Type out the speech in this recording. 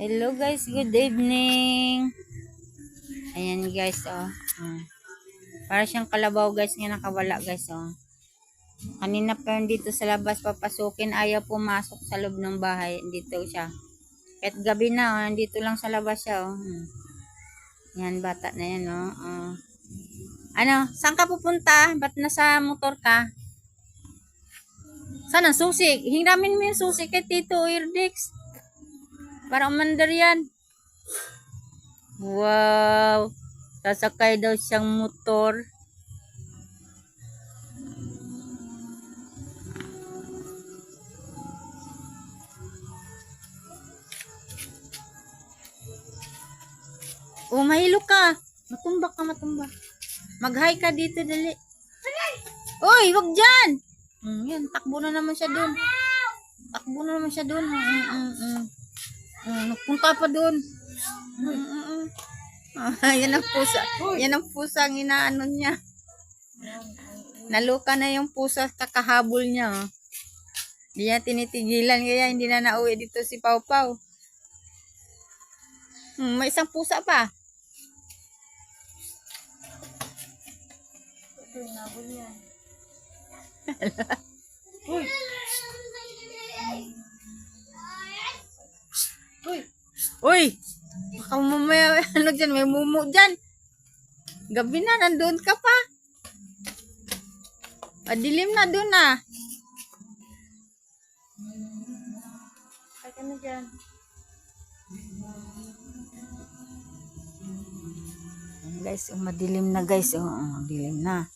Hello guys, good evening. Ayan guys, oh. Hmm. Para siyang kalabaw guys nga nakawala guys, oh. Kanina pa dito sa labas papasukin, ayaw pumasok sa loob ng bahay. Dito siya. Kahit gabi na, oh, nandito lang sa labas siya, oh. Hmm. Yan, bata na yan, oh. oh. Ano, saan ka pupunta? Ba't nasa motor ka? Saan ang susi? Hiramin mo yung susi kay Tito Irdix. Para umandar yan. Wow. Sasakay daw siyang motor. Oh, mahilo ka. Matumba ka, matumba. Mag-hi ka dito, dali. Uy, wag dyan. Mm, yan, takbo na naman siya dun. Takbo na naman siya dun. Mm, mm, mm, mm. Nagpunta pa dun. Mm, mm, mm. Ah, yan ang pusa. Yan ang pusa ang inaano niya. Naluka na yung pusa kakahabol niya. Oh. Hindi niya tinitigilan kaya hindi na nauwi dito si Pau Pau. Hmm, may isang pusa pa. Uy! Uy! Uy! Baka mamaya, ano dyan, may mumu dyan. Gabi na, nandun ka pa. Madilim na doon ah. Ay ka na dyan. Guys, oh, madilim na guys. Oh, oh, madilim na.